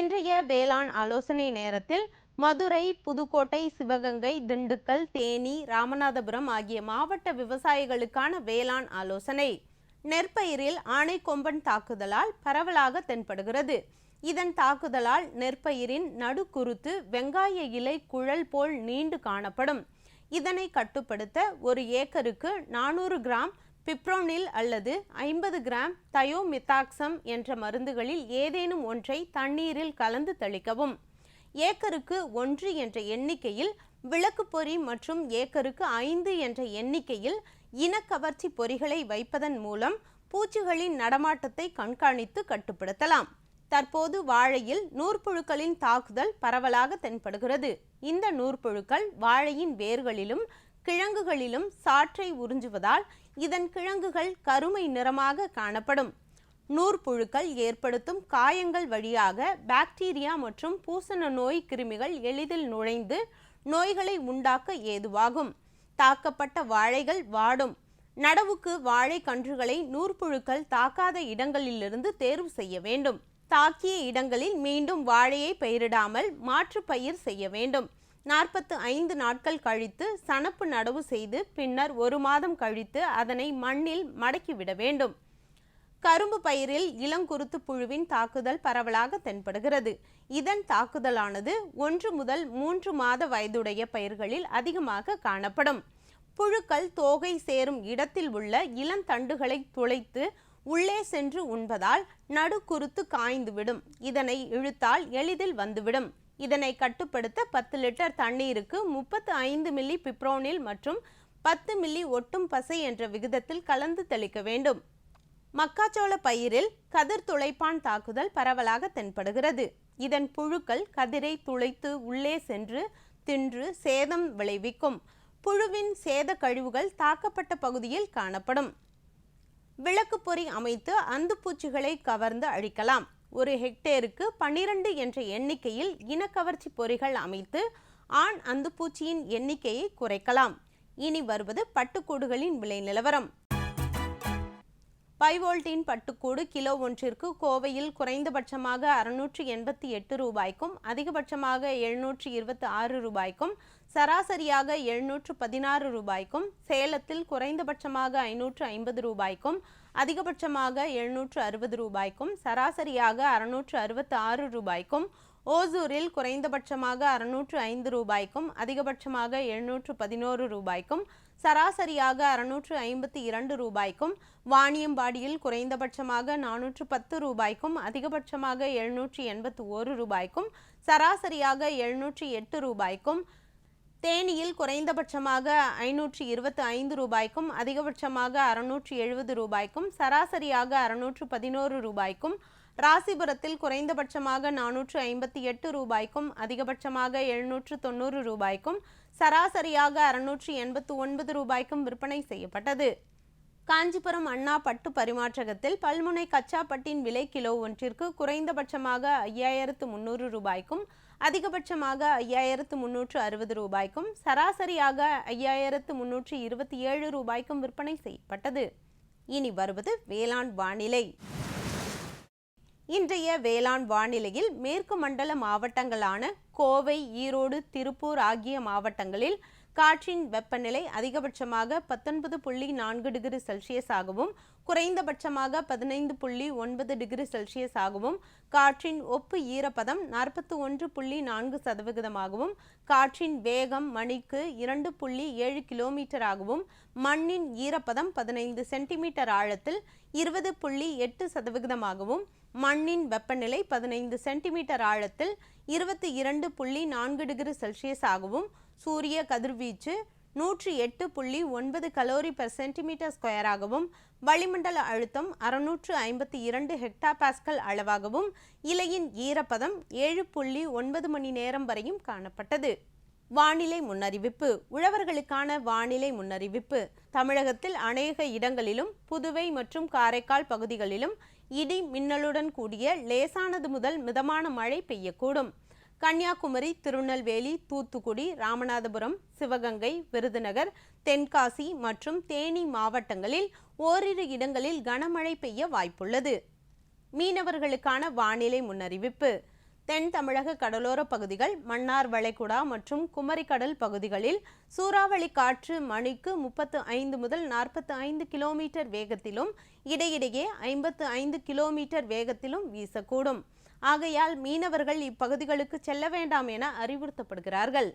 இன்றைய வேளாண் ஆலோசனை நேரத்தில் மதுரை புதுக்கோட்டை சிவகங்கை திண்டுக்கல் தேனி ராமநாதபுரம் ஆகிய மாவட்ட விவசாயிகளுக்கான வேளாண் ஆலோசனை. நெற்பயிரில் ஆணைக்கொம்பன் தாக்குதலால் பரவலாக தென்படுகிறது. இதன் தாக்குதலால் நெற்பயிரின் நடுக்குருத்து வெங்காய இலை குழல் போல் நீண்டு காணப்படும். இதனை கட்டுப்படுத்த ஒரு ஏக்கருக்கு நானூறு கிராம் பிப்ரோனில் அல்லது ஐம்பது கிராம் தயோமித்தாக்சம் என்ற மருந்துகளில் ஏதேனும் ஒன்றை தண்ணீரில் கலந்து தெளிக்கவும். ஏக்கருக்கு ஒன்று என்ற எண்ணிக்கையில் விளக்கு பொறி மற்றும் ஏக்கருக்கு ஐந்து என்ற எண்ணிக்கையில் இனக்கவர்ச்சி பொறிகளை வைப்பதன் மூலம் பூச்சிகளின் நடமாட்டத்தை கண்காணித்து கட்டுப்படுத்தலாம். தற்போது வாழையில் நூற்புழுக்களின் தாக்குதல் பரவலாக தென்படுகிறது. இந்த நூற்புழுக்கள் வாழையின் வேர்களிலும் கிழங்குகளிலும் சாற்றை உறிஞ்சுவதால் இதன் கிழங்குகள் கருமை நிறமாக காணப்படும். நூற்புழுக்கள் ஏற்படுத்தும் காயங்கள் வழியாக பாக்டீரியா மற்றும் பூசண நோய் கிருமிகள் எளிதில் நுழைந்து நோய்களை உண்டாக்க ஏதுவாகும். தாக்கப்பட்ட வாழைகள் வாடும். நடவுக்கு வாழை கன்றுகளை நூற்புழுக்கள் தாக்காத இடங்களிலிருந்து தேர்வு செய்ய வேண்டும். தாக்கிய இடங்களில் மீண்டும் வாழையை பயிரிடாமல் மாற்று பயிர் செய்ய வேண்டும். நாற்பத்து ஐந்து நாட்கள் கழித்து சணப்பு நடவு செய்து பின்னர் ஒரு மாதம் கழித்து அதனை மண்ணில் மடக்கிவிட வேண்டும். கரும்பு பயிரில் இளங்குருத்து புழுவின் தாக்குதல் பரவலாக தென்படுகிறது. இதன் தாக்குதலானது ஒன்று முதல் மூன்று மாத வயதுடைய பயிர்களில் அதிகமாக காணப்படும். புழுக்கள் தோகை சேரும் இடத்தில் உள்ள இளந்தண்டுகளை துளைத்து உள்ளே சென்று உண்பதால் நடுக்குருத்து காய்ந்துவிடும். இதனை இழுத்தால் எளிதில் வந்துவிடும். இதனை கட்டுப்படுத்த பத்து லிட்டர் தண்ணீருக்கு முப்பத்து ஐந்து மில்லி பிப்ரோனில் மற்றும் பத்து மில்லி ஒட்டும் பசை என்ற விகிதத்தில் கலந்து தெளிக்க வேண்டும். மக்காச்சோள பயிரில் கதிர் துளைப்பான் தாக்குதல் பரவலாக தென்படுகிறது. இதன் புழுக்கள் கதிரை துளைத்து உள்ளே சென்று தின்று சேதம் விளைவிக்கும். புழுவின் சேத கழிவுகள் தாக்கப்பட்ட பகுதியில் காணப்படும். விளக்கு பொறி அமைத்து அந்துப்பூச்சிகளை கவர்ந்து அழிக்கலாம். ஒரு ஹெக்டேருக்கு பன்னிரண்டு என்ற எண்ணிக்கையில் இனக்கவர்ச்சி பொறிகள் அமைத்து ஆண் அந்துப்பூச்சியின் எண்ணிக்கையை குறைக்கலாம். இனி வருவது பட்டுக்கூடுகளின் விலை நிலவரம். பைவோல்டின் பட்டுக்கூடு கிலோ ஒன்றிற்கு கோவையில் குறைந்தபட்சமாக அறுநூற்று எண்பத்தி எட்டு ரூபாய்க்கும் அதிகபட்சமாக எழுநூற்று இருபத்தி ஆறு ரூபாய்க்கும் சராசரியாக எழுநூற்று பதினாறு ரூபாய்க்கும் சேலத்தில் குறைந்தபட்சமாக ஐநூற்று ஐம்பது ரூபாய்க்கும் அதிகபட்சமாக எழுநூற்று அறுபது ரூபாய்க்கும் சராசரியாக அறுநூற்று அறுபத்தி ஆறு ரூபாய்க்கும் ஓசூரில் குறைந்தபட்சமாக அறுநூற்று ஐந்து ரூபாய்க்கும் அதிகபட்சமாக எழுநூற்று பதினோரு ரூபாய்க்கும் சராசரியாக அறுநூற்று ஐம்பத்தி இரண்டு ரூபாய்க்கும் வாணியம்பாடியில் குறைந்தபட்சமாக நானூற்று பத்து ரூபாய்க்கும் அதிகபட்சமாக எழுநூற்றி எண்பத்தி ஒரு ரூபாய்க்கும் சராசரியாக எழுநூற்றி எட்டு ரூபாய்க்கும் தேனியில் குறைந்தபட்சமாக ஐநூற்றி இருபத்தி ஐந்து ரூபாய்க்கும் அதிகபட்சமாக அறுநூற்றி எழுபது ரூபாய்க்கும் சராசரியாக அறுநூற்று பதினோரு ரூபாய்க்கும் ராசிபுரத்தில் குறைந்தபட்சமாக நானூற்று ஐம்பத்தி எட்டு ரூபாய்க்கும் அதிகபட்சமாக எழுநூற்று தொண்ணூறு ரூபாய்க்கும் சராசரியாக அறுநூற்றி எண்பத்து ஒன்பது ரூபாய்க்கும் விற்பனை செய்யப்பட்டது. காஞ்சிபுரம் அண்ணா பட்டு பரிமாற்றகத்தில் பல்முனை கச்சாப்பட்டின் விலை கிலோ ஒன்றிற்கு குறைந்தபட்சமாக ஐயாயிரத்து முந்நூறு ரூபாய்க்கும் அதிகபட்சமாக ஐயாயிரத்து முன்னூற்று அறுபது ரூபாய்க்கும் சராசரியாக ஐயாயிரத்து முன்னூற்று இருபத்தி ஏழு ரூபாய்க்கும் விற்பனை செய்யப்பட்டது. இனி வருவது வேளாண் வானிலை. இன்றைய வேளாண் வானிலையில் மேற்கு மண்டல மாவட்டங்களான கோவை ஈரோடு திருப்பூர் ஆகிய மாவட்டங்களில் காற்றின் வெப்பநிலை அதிகபட்சமாக பத்தொன்பது புள்ளி நான்கு டிகிரி செல்சியஸ் ஆகவும் குறைந்தபட்சமாக பதினைந்து புள்ளி ஒன்பது டிகிரி செல்சியஸ் ஆகவும் காற்றின் ஒப்பு ஈரப்பதம் நாற்பத்தி ஒன்று புள்ளி நான்கு சதவிகிதமாகவும் காற்றின் வேகம் மணிக்கு இரண்டு புள்ளி ஏழு கிலோமீட்டர் ஆகவும் மண்ணின் ஈரப்பதம் பதினைந்து சென்டிமீட்டர் ஆழத்தில் இருபது புள்ளி எட்டு சதவிகிதமாகவும் மண்ணின் வெப்பநிலை பதினைந்து சென்டிமீட்டர் ஆழத்தில் இருபத்தி இரண்டு புள்ளி நான்கு டிகிரி செல்சியஸ் ஆகவும் சூரிய கதிர்வீச்சு நூற்றி எட்டு புள்ளி ஒன்பது கலோரி பெர் சென்டிமீட்டர் ஸ்கொயராகவும் வளிமண்டல அழுத்தம் அறுநூற்று ஐம்பத்தி இரண்டு ஹெக்டா பாஸ்கல் அளவாகவும் இலையின் ஈரப்பதம் ஏழு புள்ளி ஒன்பது மணி நேரம் வரையும் காணப்பட்டது. வானிலை முன்னறிவிப்பு. உழவர்களுக்கான வானிலை முன்னறிவிப்பு. தமிழகத்தில் அநேக இடங்களிலும் புதுவை மற்றும் காரைக்கால் பகுதிகளிலும் இடி மின்னலுடன் கூடிய லேசானது முதல் மிதமான மழை பெய்யக்கூடும். கன்னியாகுமரி திருநெல்வேலி தூத்துக்குடி ராமநாதபுரம் சிவகங்கை விருதுநகர் தென்காசி மற்றும் தேனி மாவட்டங்களில் ஓரிரு இடங்களில் கனமழை பெய்ய வாய்ப்புள்ளது. மீனவர்களுக்கான வானிலை முன்னறிவிப்பு. தென் தமிழக கடலோர பகுதிகள் மன்னார் வளைகுடா மற்றும் குமரிக்கடல் பகுதிகளில் சூறாவளி காற்று மணிக்கு முப்பத்து ஐந்து முதல் நாற்பத்து ஐந்து கிலோமீட்டர் வேகத்திலும் இடையிடையே ஐம்பத்து ஐந்து கிலோமீட்டர் வேகத்திலும் வீசக்கூடும். ஆகையால் மீனவர்கள் இப்பகுதிகளுக்கு செல்ல வேண்டாம் என அறிவுறுத்தப்படுகிறார்கள்.